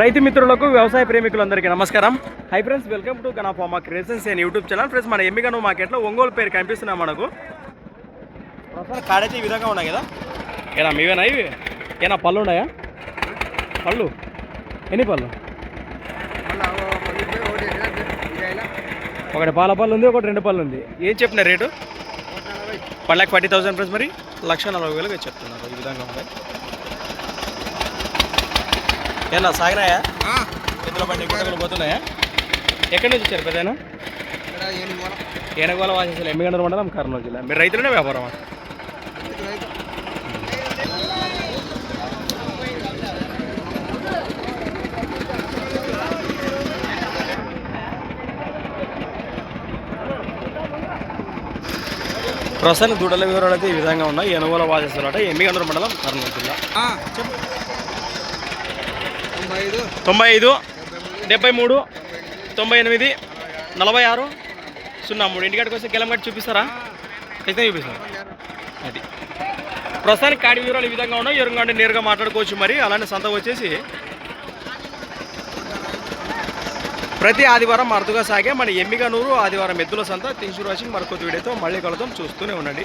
రైతు మిత్రులకు వ్యవసాయ ప్రేమికులందరికీ నమస్కారం. Hi friends welcome to గణాఫామా creations and YouTube channel friends మన ఎమ్మిగను మార్కెట్లో ఒంగోలు పేరు కనిపిస్తున్నాయి మనకు. కాడైతే ఈ విధంగా ఉన్నాయి కదా? ఏనా మీవేనా ఇవి? ఏనా పళ్ళు ఉన్నాయా? పళ్ళు? ఎన్ని పళ్ళు? ఒకటి పాల పళ్ళు ఉంది ఒకటి రెండు పళ్ళు ఉంది. ఏం చెప్పిన rate? One lakh forty thousand plus మరి? లక్ష నలభై వేలుగా చెప్తున్నారు ఈ విధంగా ఉంది ఏనా సాగినాయా ఎద్దుల బండి గుంటలు పోతున్నాయా? ఎక్కడి నుంచి వచ్చారు పెద్దనా ఏనగోళ వాసేసారు ఎమ్మిగండ్ర మండలం కర్నూలు జిల్లా. మీరు రైతులనే వ్యాపారమా ప్రస్తుతానికి దూడల వివరాలు అయితే ఈ విధంగా ఉన్నాయి. ఏనుగోల వాసేసారట ఎమ్మిగండ్ర మండలం కర్నూలు జిల్లా. చెప్పు. తొంభై ఐదు డెబ్బై మూడు తొంభై ఎనిమిది నలభై ఆరు సున్నా మూడు. ఇంటికాడికి వస్తే గెలం కట్టి చూపిస్తారా? అయితే చూపిస్తారా అది. ప్రస్తుతానికి కాడి వివరాలు ఈ విధంగా ఉన్నాయి. ఎరుగా అంటే నేరుగా మాట్లాడుకోవచ్చు మరి. అలానే సంత వచ్చేసి ప్రతి ఆదివారం అరుదుగా సాగే మన ఎమ్మిగనూరు ఆదివారం ఎద్దుల సంత. తించు రాసి మరొక వీడియోతో మళ్ళీ కలుద్దాం. చూస్తూనే ఉండండి.